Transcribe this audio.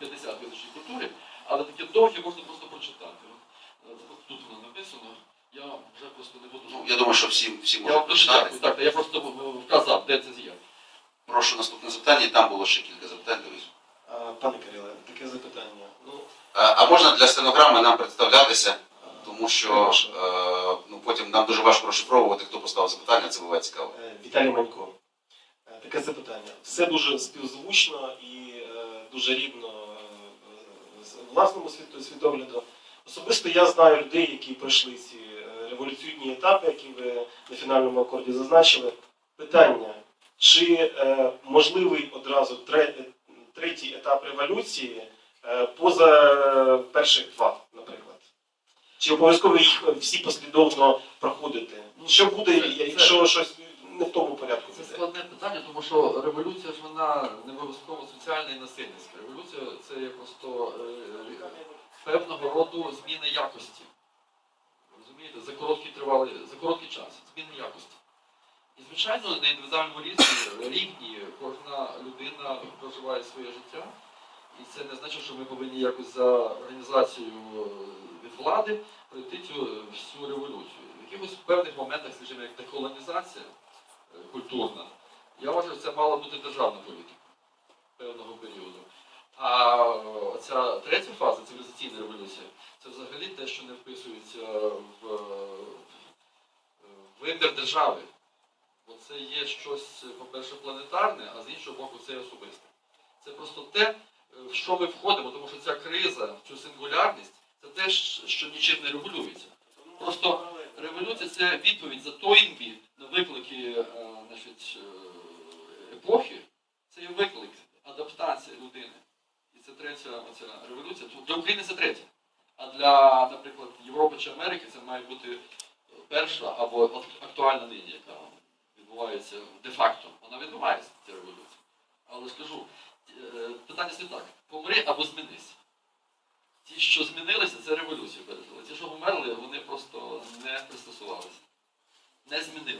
50 визначень культури, але таке довге можна просто прочитати. От, от Тут воно написано. Я вже просто не буду. Ну, я думаю, що всі, всі можуть прочитати. дякую. Так, я просто е, вказав, де це є. Прошу наступне запитання, і там було ще кілька запитань. дивись. А, Пане Кириле, таке запитання. Ну, А, а можна для стенограми нам представлятися, тому що е, ну, потім нам дуже важко розшифровувати, хто поставив запитання, це буває цікаво. Е, Віталій Манько. Е, Таке запитання. Все дуже співзвучно і е, дуже рівно е, з власному світогляду. Особисто я знаю людей, які пройшли ці е, революційні етапи, які ви на фінальному акорді зазначили. Питання, чи е, можливий одразу третій етап революції е, поза перших два, наприклад? Чи обов'язково їх всі послідовно проходити? Що буде, якщо щось не в тому порядку Це складне питання, тому що революція ж вона не обов'язково соціальна і насильницька. Революція це є просто е, певного роду зміни якості. Розумієте, за короткий тривалий, за короткий час, зміни якості. І, звичайно, на індивідуальному рівні, рівні кожна людина проживає своє життя. І це не значить, що ми повинні якось за організацією е, від влади пройти цю е, всю революцію. В якихось певних моментах, скажімо, як деколонізація е, культурна, я вважаю, це мала бути державна політика певного періоду. А ця третя фаза, цивілізаційна революція, це взагалі те, що не вписується в, в вимір держави. Бо це є щось, по-перше, планетарне, а з іншого боку, це особисте. Це просто те, в що ми входимо, тому що ця криза, цю сингулярність, це те, що нічим не регулюється. Просто революція це відповідь за тойнбі на виклики е, значить, е, епохи. Це є виклик, адаптація людини. І це третя оця революція. Для України це третя. А для, наприклад, Європи чи Америки це має бути перша або актуальна нині, яка відбувається де-факто. Вона відбувається, ця революція. Але скажу, е, питання стоїть так: помри або змінись. Ті, що змінилися, це революцію пережили. Ті, що померли, вони просто не пристосувалися, не змінили.